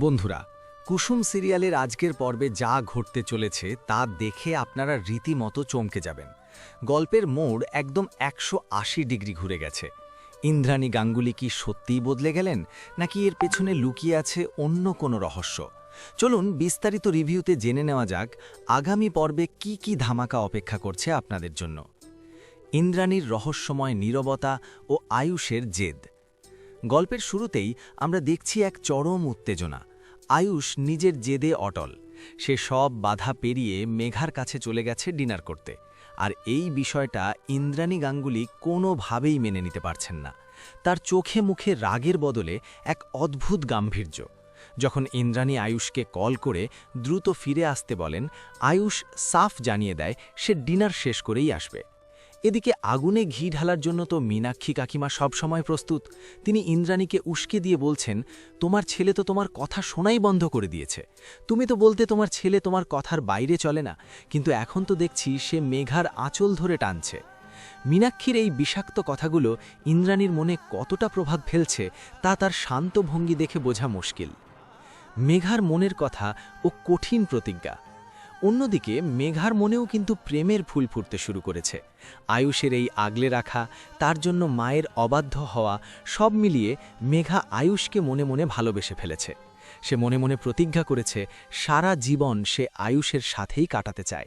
বন্ধুরা, কুসুম সিরিয়ালের আজকের পর্বে যা ঘটতে চলেছে তা দেখে আপনারা রীতিমতো চমকে যাবেন। গল্পের মোড় একদম একশো আশি ডিগ্রি ঘুরে গেছে। ইন্দ্রাণী গাঙ্গুলি কি সত্যিই বদলে গেলেন, নাকি এর পেছনে লুকিয়ে আছে অন্য কোনো রহস্য? চলুন বিস্তারিত রিভিউতে জেনে নেওয়া যাক, আগামী পর্বে কি কি ধামাকা অপেক্ষা করছে আপনাদের জন্য। ইন্দ্রাণীর রহস্যময় নীরবতা ও আয়ুষের জেদ। গল্পের শুরুতেই আমরা দেখছি এক চরম উত্তেজনা। আয়ুষ নিজের জেদে অটল। সে সব বাধা পেরিয়ে মেঘার কাছে চলে গেছে ডিনার করতে। আর এই বিষয়টা ইন্দ্রাণী গাঙ্গুলি কোনোভাবেই মেনে নিতে পারছেন না। তার চোখে মুখে রাগের বদলে এক অদ্ভুত গাম্ভীর্য। যখন ইন্দ্রাণী আয়ুষকে কল করে দ্রুত ফিরে আসতে বলেন, আয়ুষ সাফ জানিয়ে দেয়, সে ডিনার শেষ করেই আসবে। এদিকে আগুনে ঘি ঢালার জন্য তো মীনাক্ষী কাকিমা সবসময় প্রস্তুত। তিনি ইন্দ্রাণীকে উস্কে দিয়ে বলছেন, তোমার ছেলে তো তোমার কথা শোনাই বন্ধ করে দিয়েছে। তুমি তো বলতে তোমার ছেলে তোমার কথার বাইরে চলে না, কিন্তু এখন তো দেখছি সে মেঘার আঁচল ধরে টানছে। মীনাক্ষীর এই বিষাক্ত কথাগুলো ইন্দ্রাণীর মনে কতটা প্রভাব ফেলছে তা তার শান্ত ভঙ্গি দেখে বোঝা মুশকিল। মেঘার মনের কথা ও কঠিন প্রতিজ্ঞা। অন্যদিকে, মেঘার মনেও কিন্তু প্রেমের ফুল ফুটতে শুরু করেছে। আয়ুষের এই আগলে রাখা, তার জন্য মায়ের অবাধ্য হওয়া, সব মিলিয়ে মেঘা আয়ুষকে মনে মনে ভালোবেসে ফেলেছে। সে মনে মনে প্রতিজ্ঞা করেছে, সারা জীবন সে আয়ুষের সাথেই কাটাতে চায়।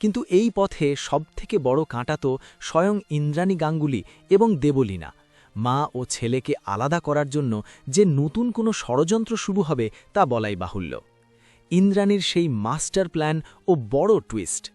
কিন্তু এই পথে সবথেকে বড় কাঁটা তো স্বয়ং ইন্দ্রাণী গাঙ্গুলি এবং দেবলীনা। মা ও ছেলেকে আলাদা করার জন্য যে নতুন কোনো ষড়যন্ত্র শুরু হবে তা বলাই বাহুল্য। ইন্দ্রাণীর সেই মাস্টার প্ল্যান ও বড় টুইস্ট।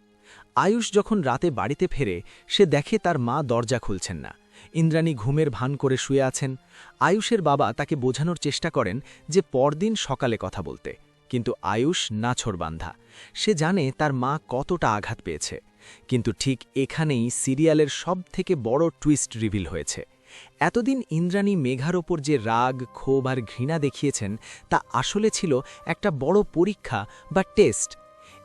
আয়ুষ যখন রাতে বাড়িতে ফেরে, সে দেখে তার মা দরজা খুলছেন না। ইন্দ্রাণী ঘুমের ভান করে শুয়ে আছেন। আয়ুষের বাবা তাকে বোঝানোর চেষ্টা করেন যে পরদিন সকালে কথা বলতে। কিন্তু আয়ুষ নাছর বান্ধা। সে জানে তার মা কতটা আঘাত পেয়েছে। কিন্তু ঠিক এখানেই সিরিয়ালের সবথেকে বড় টুইস্ট রিভিল হয়েছে। এতদিন ইন্দ্রাণী মেঘার ওপর যে রাগ, ক্ষোভ আর ঘৃণা দেখিয়েছেন, তা আসলে ছিল একটা বড় পরীক্ষা বা টেস্ট।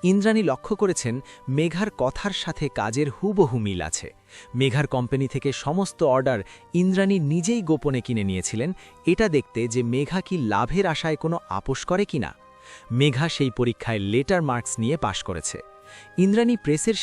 ইন্দ্রাণী লক্ষ্য করেছেন, মেঘার কথার সাথে কাজের হুবহু মিল আছে। মেঘার কোম্পানি থেকে সমস্ত অর্ডার ইন্দ্রাণী নিজেই গোপনে কিনে নিয়েছিলেন। এটা দেখতে যে মেঘা কি লাভের আশায় কোনো আপোষ করে কিনা? মেঘা সেই পরীক্ষায় লেটার মার্কস নিয়ে পাশ করেছে। ইন্দ্রাণী প্রেসের